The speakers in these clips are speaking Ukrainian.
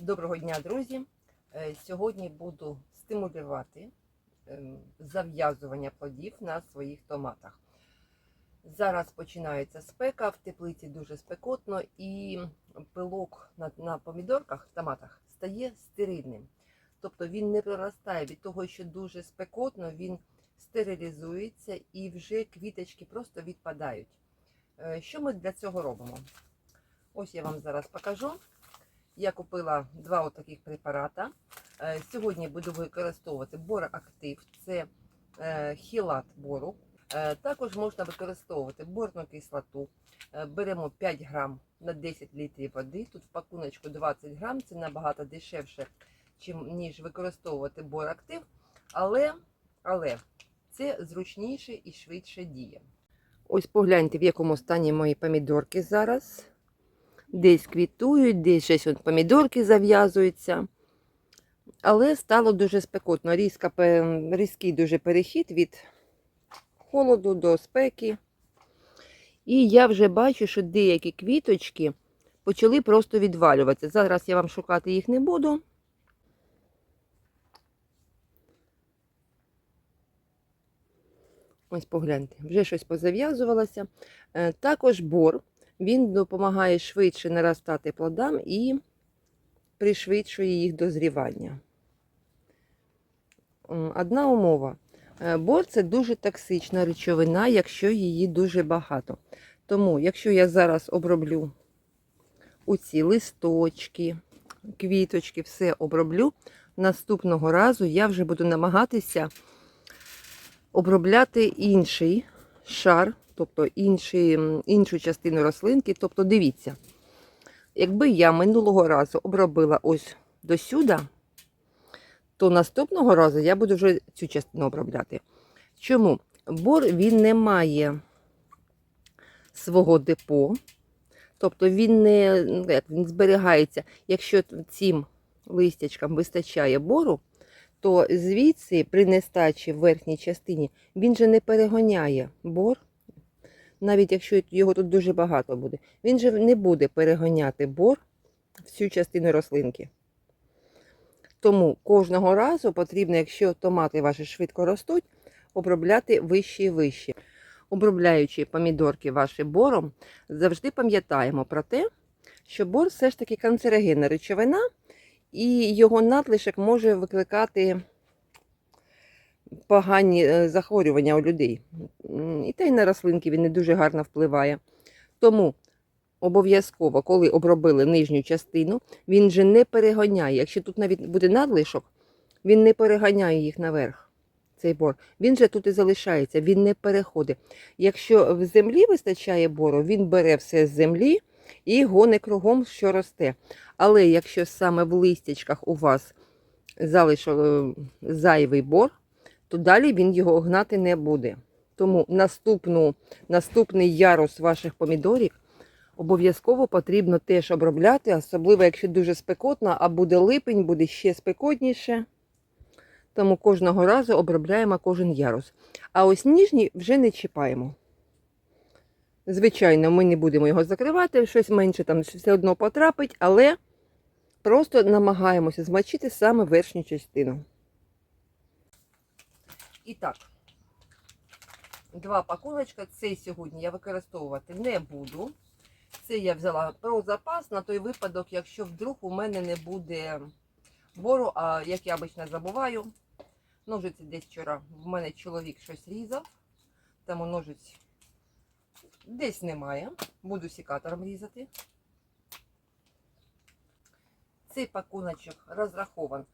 Доброго дня, друзі! Е, Сьогодні буду стимулювати ем, зав'язування плодів на своїх томатах. Зараз починається спека, в теплиці дуже спекотно, і пилок на, на помідорках, томатах стає стерильним. Тобто він не проростає від того, що дуже спекотно, він стерилізується і вже квіточки просто відпадають. Е, Що ми для цього робимо? Ось я вам зараз покажу. Я купила два отаких препарата. Е, Сьогодні буду використовувати бороактив, це е, хілат бору. Е, Також можна використовувати борну кислоту. Беремо 5 грам на 10 літрів води. Тут в пакуночку 20 грам, це набагато дешевше, ніж використовувати борактив. Але, але це зручніше і швидше діє. Ось погляньте, в якому стані мої помідорки зараз. Десь квітують, десь щось помідорки зав'язуються. Але стало дуже спекотно. Різка, різкий дуже перехід від холоду до спеки. І я вже бачу, що деякі квіточки почали просто відвалюватися. Зараз я вам шукати їх не буду. Ось погляньте, вже щось позав'язувалося. Е, Також бор він допомагає швидше наростати плодам і пришвидшує їх дозрівання. Одна умова. Е, Бор це дуже токсична речовина, якщо її дуже багато. Тому, якщо я зараз оброблю оці листочки, квіточки, все оброблю, наступного разу я вже буду намагатися обробляти інший шар, тобто інший, м, іншу частину рослинки. Тобто, дивіться, якби я минулого разу обробила ось до сюди, то наступного разу я буду вже цю частину обробляти. Чому? Бор він не має свого депо, тобто він не ну, як, він зберігається. Якщо цим листячкам вистачає бору, то звідси при нестачі в верхній частині він же не перегоняє бор, навіть якщо його тут дуже багато буде, він же не буде перегоняти бор в цю частину рослинки. Тому кожного разу потрібно, якщо томати ваші швидко ростуть, обробляти вище і вище. Обробляючи помідорки ваші бором, завжди пам'ятаємо про те, що бор все ж таки канцерогенна речовина, і його надлишок може викликати погані е, захворювання у людей. І та й на рослинки він не дуже гарно впливає. Тому обов'язково, коли обробили нижню частину, він же не перегоняє. Якщо тут навіть буде надлишок, він не переганяє їх наверх. Цей бор. Він же тут і залишається, він не переходить. Якщо в землі вистачає бору, він бере все з землі і гоне кругом, що росте. Але якщо саме в листячках у вас залишив е, зайвий бор, то далі він його гнати не буде. Тому наступну, наступний ярус ваших помідорів обов'язково потрібно теж обробляти, особливо якщо дуже спекотно, а буде липень, буде ще спекотніше. Тому кожного разу обробляємо кожен ярус. А ось ніжні вже не чіпаємо. Звичайно, ми не будемо його закривати, щось менше там все одно потрапить, але просто намагаємося змочити саме верхню частину. І так, два пакуночка. Цей сьогодні я використовувати не буду. Це я взяла про запас на той випадок, якщо вдруг у мене не буде бору, а як я обично забуваю. Ножиці десь вчора в мене чоловік щось різав, тому ножиць десь немає. Буду сікатором різати. Цей пакуночок розрахован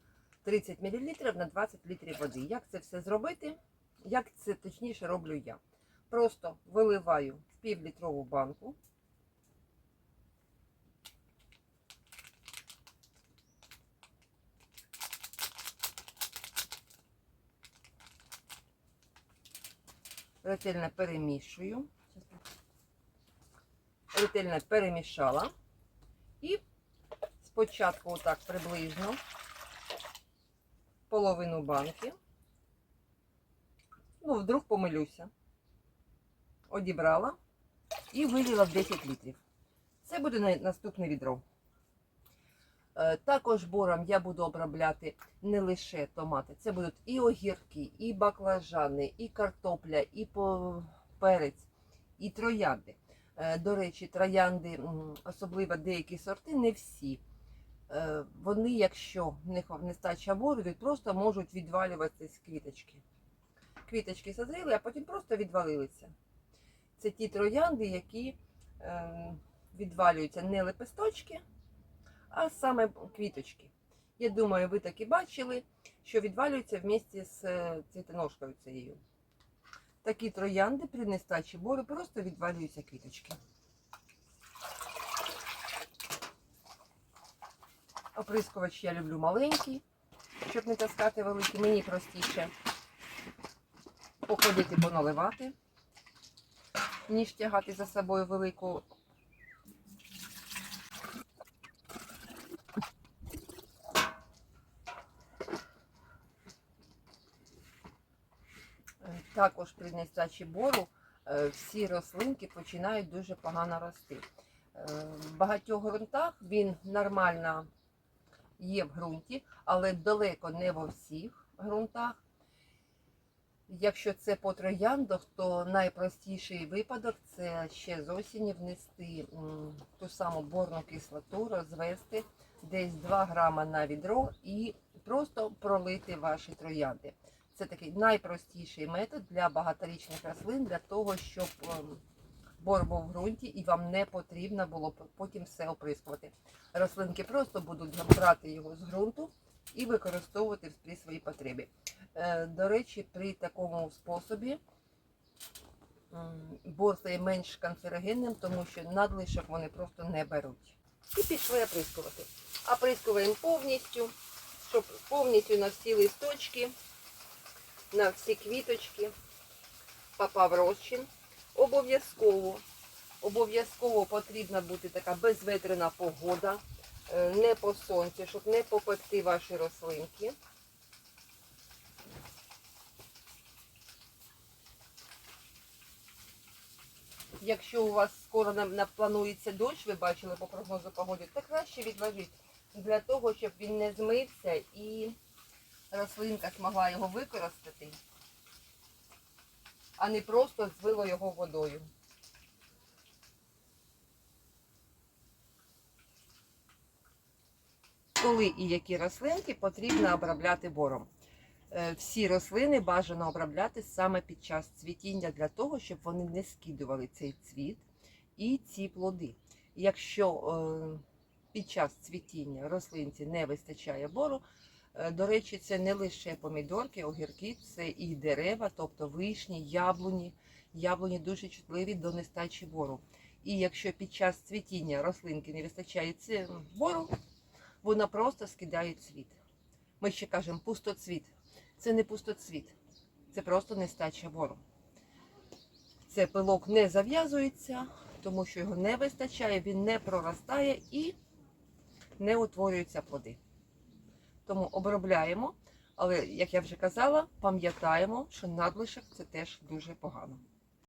30 мл на 20 літрів води. Як це все зробити? Як це точніше роблю я? Просто виливаю в півлітрову банку. Ретельно перемішую. Ретельно перемішала. І спочатку отак приблизно половину банки. Ну, вдруг помилюся. Одібрала і вилила в 10 літрів. Це буде на- наступне відро. Е, Також бором я буду обробляти не лише томати, це будуть і огірки, і баклажани, і картопля, і перець, і троянди. Е, До речі, троянди, особливо деякі сорти, не всі. Е, Вони, якщо в них нестача бору, просто можуть відвалюватися з квіточки. Квіточки созріли, а потім просто відвалилися. Це ті троянди, які е, відвалюються не лепесточки, а саме квіточки. Я думаю, ви таки бачили, що відвалюються вместе з е, цвітоножкою цією. Такі троянди при нестачі бору просто відвалюються квіточки. Оприскувач я люблю маленький, щоб не таскати великий. Мені простіше походити поналивати, ніж тягати за собою велику. Також при нестачі бору е, всі рослинки починають дуже погано рости. Е, В багатьох ґрунтах він нормально є в ґрунті, але далеко не во всіх ґрунтах. Якщо це по трояндах, то найпростіший випадок це ще з осені внести ту саму борну кислоту, розвести десь 2 грама на відро і просто пролити ваші троянди. Це такий найпростіший метод для багаторічних рослин, для того, щоб ем, бор був в ґрунті і вам не потрібно було потім все оприскувати. Рослинки просто будуть брати його з ґрунту і використовувати при своїй потребі. Е, До речі, при такому способі бор стає менш канцерогенним, тому що надлишок вони просто не беруть. І пішли оприскувати. Оприскуємо повністю, щоб повністю на всі листочки, на всі квіточки попав розчин. Обов'язково, обов'язково потрібна бути така безветрена погода, е, не по сонцю, щоб не попекти ваші рослинки. Якщо у вас скоро планується дощ, ви бачили по прогнозу погоди, то краще відложіть для того, щоб він не змився і рослинка змогла його використати, а не просто звило його водою. Коли і які рослинки потрібно обробляти бором. Е, Всі рослини бажано обробляти саме під час цвітіння для того, щоб вони не скидували цей цвіт і ці плоди. Якщо е, під час цвітіння рослинці не вистачає бору, до речі, це не лише помідорки, огірки, це і дерева, тобто вишні, яблуні. Яблуні дуже чутливі до нестачі бору. І якщо під час цвітіння рослинки не вистачає бору, вона просто скидає цвіт. Ми ще кажемо пустоцвіт. Це не пустоцвіт, це просто нестача бору. Це пилок не зав'язується, тому що його не вистачає, він не проростає і не утворюються плоди. Тому обробляємо, але, як я вже казала, пам'ятаємо, що надлишок це теж дуже погано.